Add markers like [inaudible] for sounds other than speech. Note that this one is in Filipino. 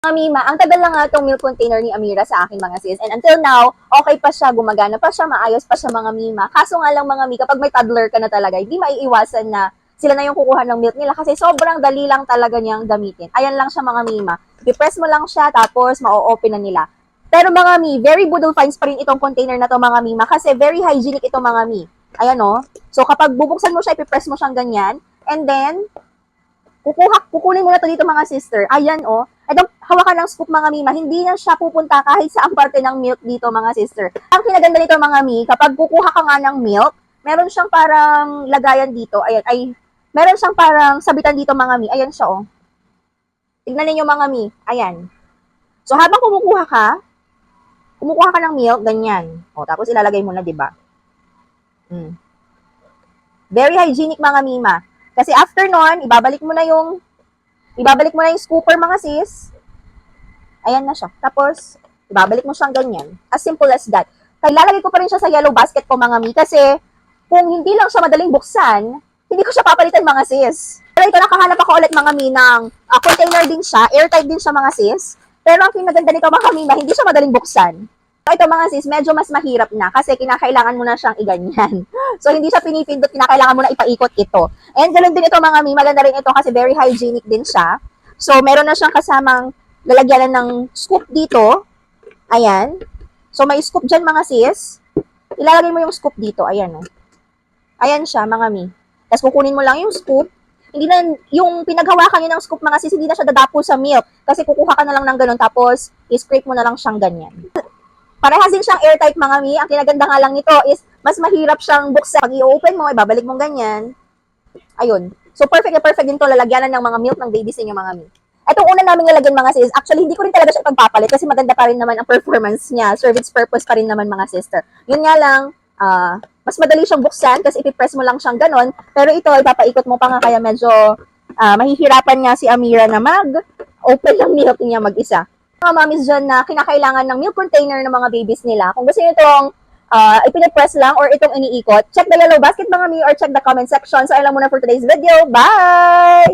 Mga Mima, ang tagal lang nga itong milk container ni Amira sa akin mga sis. And until now, okay pa siya, gumagana pa siya, maayos pa siya mga Mima. Kaso nga lang mga Mi, kapag may toddler ka na talaga, hindi maiiwasan na sila na yung kukuha ng milk nila kasi sobrang dali lang talaga niyang gamitin. Ayan lang siya mga Mima. I-press mo lang siya, tapos ma-open na nila. Pero mga Mi, very Budol finds pa rin itong container na to mga Mima kasi very hygienic ito mga Mi. Ayan o. So kapag bubuksan mo siya, ipipress mo siyang ganyan. And then, kukuha, kukunin mo na to dito mga sister. Ayan o. Itong hawakan ng scoop mga mima, hindi na siya pupunta kahit sa ang parte ng milk dito mga sister. Ang kinaganda nito mga mi, kapag kukuha ka nga ng milk, meron siyang parang lagayan dito. Ayan, ay, meron siyang parang sabitan dito mga mi. Ayan siya oh. Tignan ninyo mga mi. Ayan. So habang kumukuha ka, kumukuha ka ng milk, ganyan. O, tapos ilalagay mo na, di ba? Mm. Very hygienic mga mima. Kasi after nun, ibabalik mo na yung ibabalik mo na yung scooper mga sis. Ayan na siya. Tapos, ibabalik mo siyang ganyan. As simple as that. Kaya lalagay ko pa rin siya sa yellow basket ko mga mi kasi kung hindi lang siya madaling buksan, hindi ko siya papalitan mga sis. Pero ito nakahanap ako ulit mga mi ng ah, container din siya, airtight din siya mga sis. Pero ang kinaganda nito mga mi, hindi siya madaling buksan. So, ito mga sis, medyo mas mahirap na kasi kinakailangan mo na siyang iganyan. [laughs] So, hindi siya pinipindot, kinakailangan mo na ipaikot ito. And ganoon din ito mga mi, maganda rin ito kasi very hygienic din siya. So, meron na siyang kasamang lalagyanan ng scoop dito. Ayan. So, may scoop dyan mga sis. Ilalagay mo yung scoop dito. Ayan oh. Ayan siya mga mi. Tapos kukunin mo lang yung scoop. Hindi na, yung pinaghawakan nyo ng scoop mga sis, hindi na siya dadapo sa milk. Kasi kukuha ka na lang ng ganun, tapos i-scrape mo na lang siyang ganyan. Parehas din siyang airtight mga mi. Ang kinaganda nga lang nito is, mas mahirap siyang buksan. Pag i-open mo, ibabalik mong ganyan. Ayun. So, perfect na perfect din to lalagyanan ng mga milk ng babies ninyo mga mi. Itong una namin nilagyan mga sis, actually hindi ko rin talaga siya pagpapalit kasi maganda pa rin naman ang performance niya. Service purpose pa rin naman mga sister. Yun nga lang, ah, mas madali siyang buksan kasi ipipress mo lang siyang ganon. Pero ito, ipapaikot mo pa nga kaya medyo ah, mahihirapan nga si Amira na mag-open ng milk niya mag-isa. Mga mommies dyan na kinakailangan ng milk container ng mga babies nila. Kung gusto niyo itong uh, ipinipress lang or itong iniikot, check the yellow basket mga mi or check the comment section. So, alam mo na for today's video. Bye!